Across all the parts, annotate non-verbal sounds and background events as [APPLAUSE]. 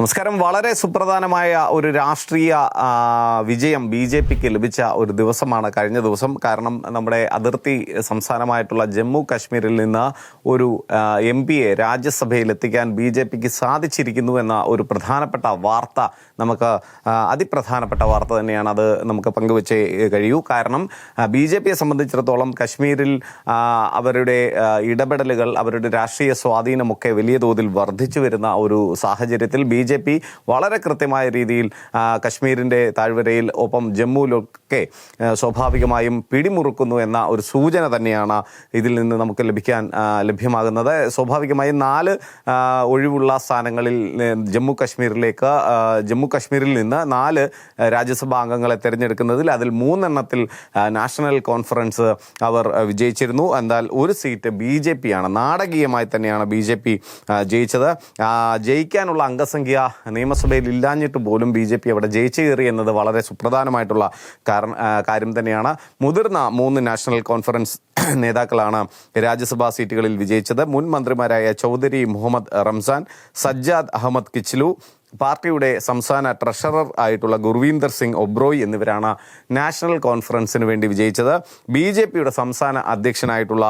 നമസ്കാരം. വളരെ സുപ്രധാനമായ ഒരു രാഷ്ട്രീയ വിജയം ബി ജെ പിക്ക് ലഭിച്ച ഒരു ദിവസമാണ് കഴിഞ്ഞ ദിവസം. കാരണം നമ്മുടെ അതിർത്തി സംസ്ഥാനമായിട്ടുള്ള ജമ്മു കാശ്മീരിൽ നിന്ന് ഒരു എം എ രാജ്യസഭയിൽ എത്തിക്കാൻ ബി ജെ പിക്ക് സാധിച്ചിരിക്കുന്നു എന്ന ഒരു പ്രധാനപ്പെട്ട വാർത്ത നമുക്ക് അതിപ്രധാനപ്പെട്ട വാർത്ത തന്നെയാണ് അത് നമുക്ക് പങ്കുവച്ചേ കഴിയൂ. കാരണം ബി ജെ പിയെ സംബന്ധിച്ചിടത്തോളം കശ്മീരിൽ അവരുടെ ഇടപെടലുകൾ അവരുടെ രാഷ്ട്രീയ സ്വാധീനമൊക്കെ വലിയ തോതിൽ വർദ്ധിച്ചു വരുന്ന ഒരു സാഹചര്യത്തിൽ ബി ജെ പി വളരെ കൃത്യമായ രീതിയിൽ കശ്മീരിന്റെ താഴ്വരയിൽ ഒപ്പം ജമ്മുവിലൊക്കെ സ്വാഭാവികമായും പിടിമുറുക്കുന്നു എന്ന ഒരു സൂചന തന്നെയാണ് ഇതിൽ നിന്ന് നമുക്ക് ലഭിക്കാൻ ലഭ്യമാകുന്നത്. സ്വാഭാവികമായും നാല് ഒഴിവുള്ള സ്ഥാനങ്ങളിൽ ജമ്മു കശ്മീരിലേക്ക് ജമ്മു കശ്മീരിൽ നിന്ന് നാല് രാജ്യസഭാ അംഗങ്ങളെ തിരഞ്ഞെടുക്കുന്നതിൽ അതിൽ മൂന്നെണ്ണത്തിൽ നാഷണൽ കോൺഫറൻസ് അവർ വിജയിച്ചിരുന്നു. എന്നാൽ ഒരു സീറ്റ് ബി ജെ പി ആണ്. നാടകീയമായി തന്നെയാണ് ബി ജെ പി ജയിച്ചത്. ജയിക്കാനുള്ള അംഗസംഖ്യ നിയമസഭയിൽ ഇല്ലാഞ്ഞിട്ട് പോലും ബി ജെ പി അവിടെ ജയിച്ചു കയറി എന്നത് വളരെ സുപ്രധാനമായിട്ടുള്ള കാര്യം തന്നെയാണ്. മുതിർന്ന മൂന്ന് നാഷണൽ കോൺഫറൻസ് [CLEARS THROAT] നേതാക്കളാണ് രാജ്യസഭാ സീറ്റുകളിൽ വിജയിച്ചത്. മുൻ മന്ത്രിമാരായ ചൗധരി മുഹമ്മദ് റംസാൻ സജ്ജാദ് അഹമ്മദ് കിച്ലു പാർട്ടിയുടെ സംസ്ഥാന ട്രഷറർ ആയിട്ടുള്ള ഗുർവീന്ദർ സിംഗ് ഒബ്രോയ് എന്നിവരാണ് നാഷണൽ കോൺഫറൻസിന് വേണ്ടി വിജയിച്ചത്. ബി ജെ പിയുടെ സംസ്ഥാന അധ്യക്ഷനായിട്ടുള്ള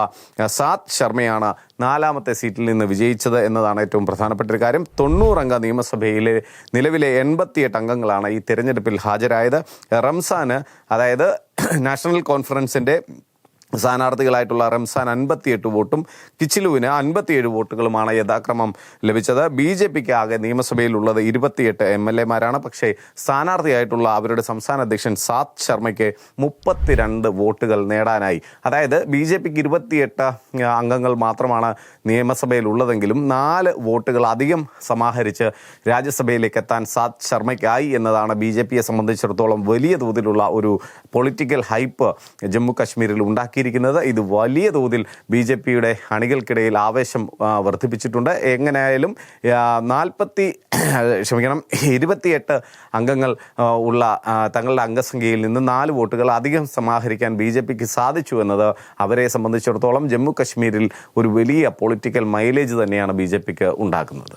സാത് ശർമ്മയാണ് നാലാമത്തെ സീറ്റിൽ നിന്ന് വിജയിച്ചത് എന്നതാണ് ഏറ്റവും പ്രധാനപ്പെട്ട ഒരു കാര്യം. തൊണ്ണൂറംഗ നിയമസഭയിലെ നിലവിലെ എൺപത്തിയെട്ട് അംഗങ്ങളാണ് ഈ തെരഞ്ഞെടുപ്പിൽ ഹാജരായത്. റംസാന് അതായത് നാഷണൽ കോൺഫറൻസിന്റെ സ്ഥാനാർത്ഥികളായിട്ടുള്ള റംസാൻ അൻപത്തിയെട്ട് വോട്ടും കിച്ചിലുവിന് അൻപത്തിയേഴ് വോട്ടുകളുമാണ് യഥാക്രമം ലഭിച്ചത്. ബി ജെ പിക്ക് ആകെ നിയമസഭയിലുള്ളത് ഇരുപത്തിയെട്ട് എം എൽ എമാരാണ്. പക്ഷേ സ്ഥാനാർത്ഥിയായിട്ടുള്ള അവരുടെ സംസ്ഥാന അധ്യക്ഷൻ സാത് ശർമ്മയ്ക്ക് മുപ്പത്തിരണ്ട് വോട്ടുകൾ നേടാനായി. അതായത് ബി ജെ പിക്ക് ഇരുപത്തിയെട്ട് അംഗങ്ങൾ മാത്രമാണ് നിയമസഭയിലുള്ളതെങ്കിലും നാല് വോട്ടുകൾ അധികം സമാഹരിച്ച് രാജ്യസഭയിലേക്ക് എത്താൻ സാത് ശർമ്മയ്ക്കായി എന്നതാണ് ബി ജെ പിയെ സംബന്ധിച്ചിടത്തോളം വലിയ തോതിലുള്ള ഒരു പൊളിറ്റിക്കൽ ഹൈപ്പ് ജമ്മു കാശ്മീരിൽ ഉണ്ടാക്കിയിരിക്കുന്നത് ഇത് വലിയ തോതിൽ ബി ജെ പിയുടെ അണികൾക്കിടയിൽ ആവേശം വർദ്ധിപ്പിച്ചിട്ടുണ്ട്. എങ്ങനെയായാലും നാൽപ്പത്തി ക്ഷമിക്കണം ഇരുപത്തിയെട്ട് അംഗങ്ങൾ ഉള്ള തങ്ങളുടെ അംഗസംഖ്യയിൽ നിന്ന് നാല് വോട്ടുകൾ അധികം സമാഹരിക്കാൻ ബി ജെ പിക്ക് സാധിച്ചു എന്നത് അവരെ സംബന്ധിച്ചിടത്തോളം ജമ്മു കശ്മീരിൽ ഒരു വലിയ പൊളിറ്റിക്കൽ മൈലേജ് തന്നെയാണ് ബി ജെ പിക്ക് ഉണ്ടാക്കുന്നത്.